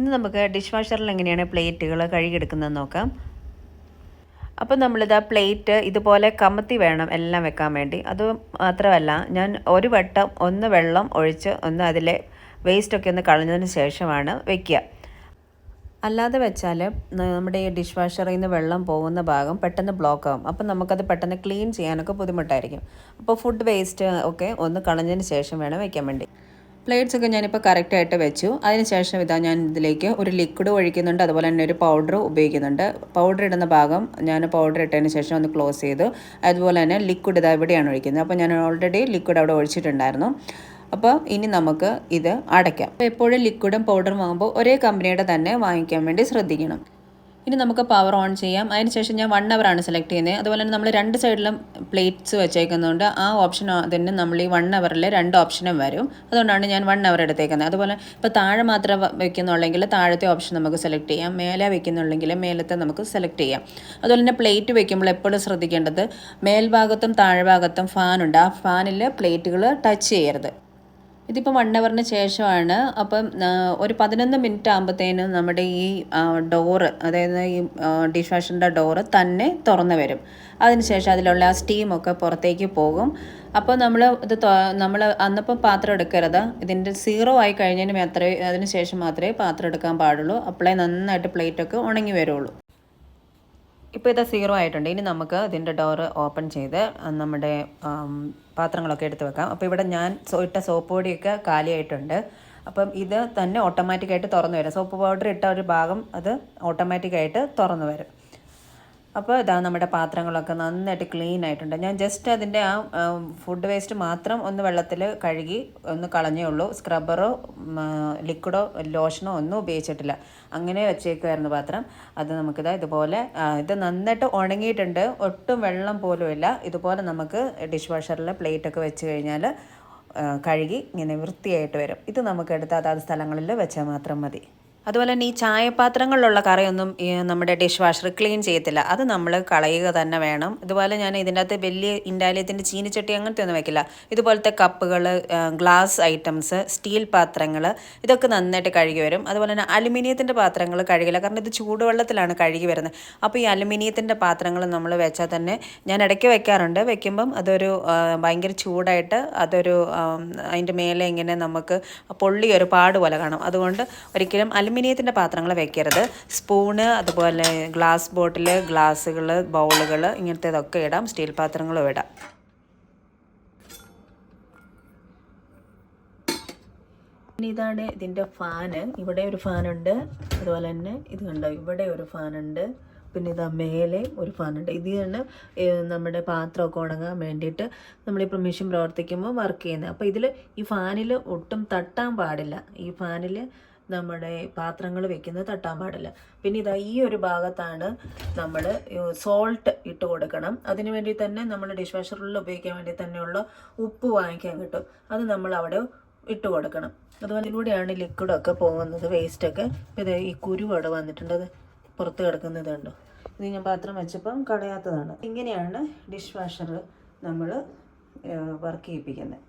ഇന്ന് നമുക്ക് ഡിഷ് വാഷറിൽ എങ്ങനെയാണ് പ്ലേറ്റുകൾ കഴുകിയെടുക്കുന്നത് നോക്കാം. അപ്പോൾ നമ്മളിത് ആ പ്ലേറ്റ് ഇതുപോലെ കമത്തി വേണം എല്ലാം വെക്കാൻ വേണ്ടി. അത് മാത്രമല്ല ഞാൻ ഒരു വട്ടം ഒന്ന് വെള്ളം ഒഴിച്ച് ഒന്ന് അതിലെ വേസ്റ്റൊക്കെ ഒന്ന് കളഞ്ഞതിന് ശേഷമാണ് വെക്കുക. അല്ലാതെ വെച്ചാൽ നമ്മുടെ ഈ ഡിഷ് വാഷറിൽ നിന്ന് വെള്ളം പോകുന്ന ഭാഗം പെട്ടെന്ന് ബ്ലോക്ക് ആകും അപ്പം നമുക്കത് പെട്ടെന്ന് ക്ലീൻ ചെയ്യാനൊക്കെ ബുദ്ധിമുട്ടായിരിക്കും. അപ്പോൾ ഫുഡ് വേസ്റ്റ് ഒക്കെ ഒന്ന് കളഞ്ഞതിന് ശേഷം വേണം വെക്കാൻ വേണ്ടി. പ്ലേറ്റ്സ് ഒക്കെ ഞാനിപ്പോൾ കറക്റ്റായിട്ട് വെച്ചു. അതിനുശേഷം ഇതാ ഞാൻ ഇതിലേക്ക് ഒരു ലിക്വിഡ് ഒഴിക്കുന്നുണ്ട്. അതുപോലെ തന്നെ ഒരു പൗഡർ ഉപയോഗിക്കുന്നുണ്ട്. പൗഡർ ഇടുന്ന ഭാഗം ഞാൻ പൗഡർ ഇട്ടതിന് ശേഷം ഒന്ന് ക്ലോസ് ചെയ്തു. അതുപോലെ തന്നെ ലിക്വിഡ് ഇതാ ഇവിടെയാണ് ഒഴിക്കുന്നത്. അപ്പോൾ ഞാൻ ഓൾറെഡി ലിക്വിഡ് അവിടെ ഒഴിച്ചിട്ടുണ്ടായിരുന്നു. അപ്പോൾ ഇനി നമുക്ക് ഇത് അടയ്ക്കാം. അപ്പോൾ എപ്പോഴും ലിക്വിഡും പൗഡറും വാങ്ങുമ്പോൾ ഒരേ കമ്പനിയുടെ തന്നെ വാങ്ങിക്കാൻ വേണ്ടി ശ്രദ്ധിക്കണം. ഇനി നമുക്ക് പവർ ഓൺ ചെയ്യാം. അതിനുശേഷം ഞാൻ വൺ ആണ് സെലക്ട് ചെയ്യുന്നത്. അതുപോലെ തന്നെ നമ്മൾ രണ്ട് സൈഡിലും പ്ലേറ്റ്സ് വെച്ചേക്കുന്നതുകൊണ്ട് ആ ഓപ്ഷൻ തന്നെ നമ്മൾ ഈ വൺ അവറിൽ രണ്ട് ഓപ്ഷനും വരും. അതുകൊണ്ടാണ് ഞാൻ വൺ അവർ എടുത്തേക്കുന്നത്. അതുപോലെ ഇപ്പോൾ താഴെ മാത്രം വെക്കുന്നുള്ളെങ്കിൽ താഴത്തെ ഓപ്ഷൻ നമുക്ക് സെലക്ട് ചെയ്യാം. മേലെ വെക്കുന്നുണ്ടെങ്കിൽ മേലത്തെ നമുക്ക് സെലക്ട് ചെയ്യാം. അതുപോലെ തന്നെ പ്ലേറ്റ് വെക്കുമ്പോൾ എപ്പോഴും ശ്രദ്ധിക്കേണ്ടത് മേൽഭാഗത്തും താഴ്ഭാഗത്തും ഫാനുണ്ട് ആ ഫാനിൽ പ്ലേറ്റുകൾ ടച്ച് ചെയ്യരുത്. ഇതിപ്പോൾ വൺ അവറിന് ശേഷമാണ്. അപ്പം ഒരു പതിനൊന്ന് മിനിറ്റ് ആകുമ്പോഴത്തേനും നമ്മുടെ ഈ ഡോറ് അതായത് ഈ ഡിഷ് വാഷിന്റെ ഡോറ് തന്നെ തുറന്നു വരും. അതിനുശേഷം അതിലുള്ള ആ സ്റ്റീമൊക്കെ പുറത്തേക്ക് പോകും. അപ്പോൾ നമ്മൾ ഇത് നമ്മൾ അന്നപ്പം പാത്രം എടുക്കരുത്. ഇതിന്റെ സീറോ ആയി കഴിഞ്ഞതിന് മാത്രമേ അതിന് ശേഷം മാത്രമേ പാത്രം എടുക്കാൻ പാടുള്ളൂ. അപ്പോഴേ നന്നായിട്ട് പ്ലേറ്റൊക്കെ ഉണങ്ങി വരുള്ളൂ. ഇപ്പോൾ ഇത് സീറോ ആയിട്ടുണ്ട്. ഇനി നമുക്ക് ഇതിന്റെ ഡോറ് ഓപ്പൺ ചെയ്ത് നമ്മുടെ പാത്രങ്ങളൊക്കെ എടുത്ത് വെക്കാം. അപ്പോൾ ഇവിടെ ഞാൻ ഇട്ട സോപ്പ് പൊടിയൊക്കെ കാലിയായിട്ടുണ്ട്. അപ്പം ഇത് തന്നെ ഓട്ടോമാറ്റിക്കായിട്ട് തുറന്നു വരും. സോപ്പ് പൗഡർ ഇട്ട ഒരു ഭാഗം അത് ഓട്ടോമാറ്റിക്കായിട്ട് തുറന്നു വരും. അപ്പോൾ ഇതാ നമ്മുടെ പാത്രങ്ങളൊക്കെ നന്നായിട്ട് ക്ലീൻ ആയിട്ടുണ്ട്. ഞാൻ ജസ്റ്റ് അതിന്റെ ആ ഫുഡ് വേസ്റ്റ് മാത്രം ഒന്ന് വെള്ളത്തിൽ കഴുകി ഒന്ന് കളഞ്ഞേ ഉള്ളൂ. സ്ക്രബ്ബറോ ലിക്വിഡോ ലോഷനോ ഒന്നും ഉപയോഗിച്ചിട്ടില്ല. അങ്ങനെ വെച്ചേക്കുമായിരുന്നു പാത്രം. അത് നമുക്കിതാ ഇതുപോലെ ഇത് നന്നായിട്ട് ഉണങ്ങിയിട്ടുണ്ട്. ഒട്ടും വെള്ളം പോലുമില്ല ഇതുപോലെ നമുക്ക് ഡിഷ് വാഷറിൽ പ്ലേറ്റൊക്കെ വെച്ച് കഴിഞ്ഞാൽ കഴുകി ഇങ്ങനെ വൃത്തിയായിട്ട് വരും. ഇത് നമുക്ക് എടുത്ത് അതാത് സ്ഥലങ്ങളിൽ വെച്ചാൽ മാത്രം മതി. അതുപോലെ തന്നെ ഈ ചായപാത്രങ്ങളിലുള്ള കറിയൊന്നും നമ്മുടെ ഡിഷ് വാഷർ ക്ലീൻ ചെയ്യത്തില്ല. അത് നമ്മൾ കളയുക തന്നെ വേണം. ഇതുപോലെ ഞാൻ ഇതിന്റെ അകത്ത് വലിയ ഇൻഡാലിയത്തിന്റെ ചീനിച്ചട്ടി അങ്ങനത്തെ ഒന്നും വെക്കില്ല. ഇതുപോലത്തെ കപ്പുകൾ ഗ്ലാസ് ഐറ്റംസ് സ്റ്റീൽ പാത്രങ്ങൾ ഇതൊക്കെ നന്നായിട്ട് കഴുകി വരും. അതുപോലെ തന്നെ അലുമിനിയത്തിന്റെ പാത്രങ്ങൾ കഴുകില്ല. കാരണം ഇത് ചൂടുവെള്ളത്തിലാണ് കഴുകി വരുന്നത്. അപ്പോൾ ഈ അലുമിനിയത്തിന്റെ പാത്രങ്ങൾ നമ്മൾ വെച്ചാൽ തന്നെ ഞാൻ ഇടയ്ക്ക് വെക്കാറുണ്ട്. വെക്കുമ്പം അതൊരു ഭയങ്കര ചൂടായിട്ട് അതൊരു അതിന്റെ മേലെ ഇങ്ങനെ നമുക്ക് പൊള്ളി ഒരു പാട് പോലെ കാണും. അതുകൊണ്ട് ഒരിക്കലും അലുമിനിയത്തിന്റെ പാത്രങ്ങൾ വെക്കരുത്. സ്പൂണ് അതുപോലെ ഗ്ലാസ് ബോട്ടിൽ ഗ്ലാസ്സുകൾ ബൗളുകൾ ഇങ്ങനത്തേതൊക്കെ ഇടാം. സ്റ്റീൽ പാത്രങ്ങളും ഇടാം. ഇനി ഇതാണ് ഇതിന്റെ ഫാന്. ഇവിടെ ഒരു ഫാനുണ്ട്. അതുപോലെ തന്നെ ഇത് കണ്ടോ? ഇവിടെ ഒരു ഫാനുണ്ട്. പിന്നെ ഇതാ മേലെ ഒരു ഫാനുണ്ട്. ഇത് തന്നെ നമ്മുടെ പാത്രമൊക്കെ ഉണങ്ങാൻ വേണ്ടിയിട്ട് നമ്മളിപ്പോൾ മെഷീൻ പ്രവർത്തിക്കുമ്പോൾ വർക്ക് ചെയ്യുന്നത്. അപ്പോൾ ഇതിൽ ഈ ഫാനിൽ ഒട്ടും തട്ടാൻ പാടില്ല. ഈ ഫാനിൽ നമ്മുടെ പാത്രങ്ങൾ വെക്കുന്നത് തട്ടാൻ പാടില്ല. പിന്നെ ഇതാ ഈ ഒരു ഭാഗത്താണ് നമ്മൾ സോൾട്ട് ഇട്ട് കൊടുക്കണം. അതിന് വേണ്ടി തന്നെ നമ്മൾ ഡിഷ് വാഷറിൽ ഉപയോഗിക്കാൻ വേണ്ടി തന്നെയുള്ള ഉപ്പ് വാങ്ങിക്കാൻ കിട്ടും. അത് നമ്മൾ അവിടെ ഇട്ട് കൊടുക്കണം. അതുപോലെ ഇതിലൂടെയാണ് ലിക്വിഡൊക്കെ പോകുന്നത് വേസ്റ്റൊക്കെ ഇത് ഈ കുരു അവിടെ വന്നിട്ടുണ്ട്. അത് പുറത്ത് കിടക്കുന്നത് കണ്ടോ? ഇത് ഞാൻ പാത്രം വെച്ചപ്പം കളയാത്തതാണ്. ഇങ്ങനെയാണ് ഡിഷ് വാഷർ നമ്മൾ വർക്ക് ചെയ്യിപ്പിക്കുന്നത്.